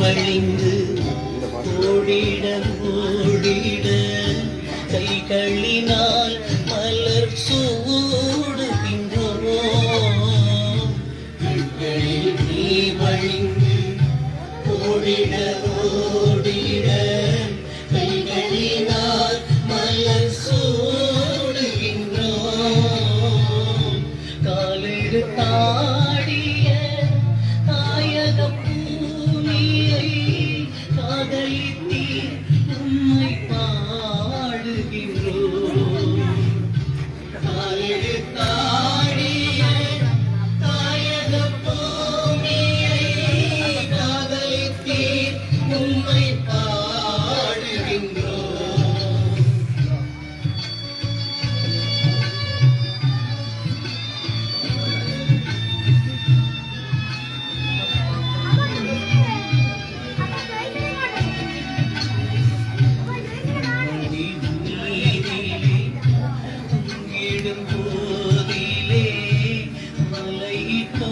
வழிந்து ஓடிட ஓடிட கைகளினால் மலையிட்டோ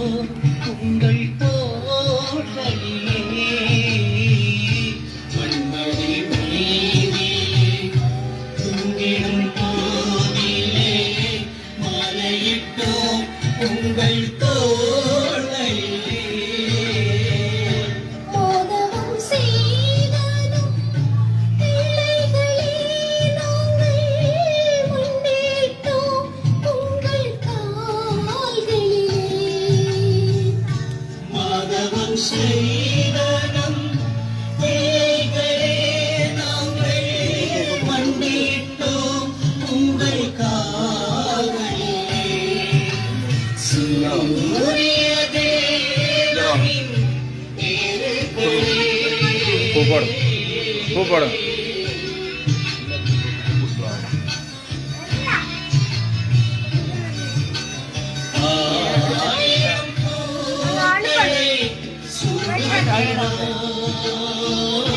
உங்கள் தோட்டலிலே. പൂപ്പാടും പൂപ്പാടും Thank you.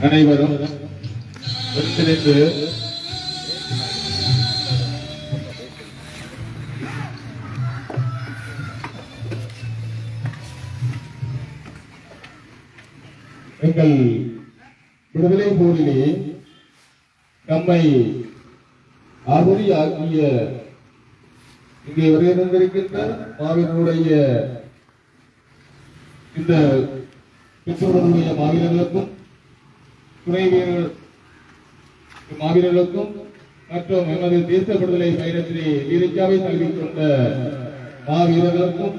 அனைவரும் ஒருங்கிணைந்து எங்கள் விடுதலை போரிலே நம்மை அருளி ஆக்கிய இங்கே வருகின்றிருக்கின்ற மாவீரனுடைய இந்த பெற்றோர்களுடைய மாவீரர்களுக்கும் துணை வீரர்கள் மாவீரர்களுக்கும் மற்றும் எமது தேசிய விடுதலை பயணத்திலே வீரச்சாவை தழுவி கொண்ட மாவீரர்களுக்கும்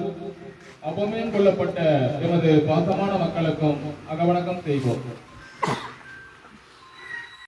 அபமயம் கொள்ளப்பட்ட எமது பாசமான மக்களுக்கும் அகவணக்கம் செய்வோம்.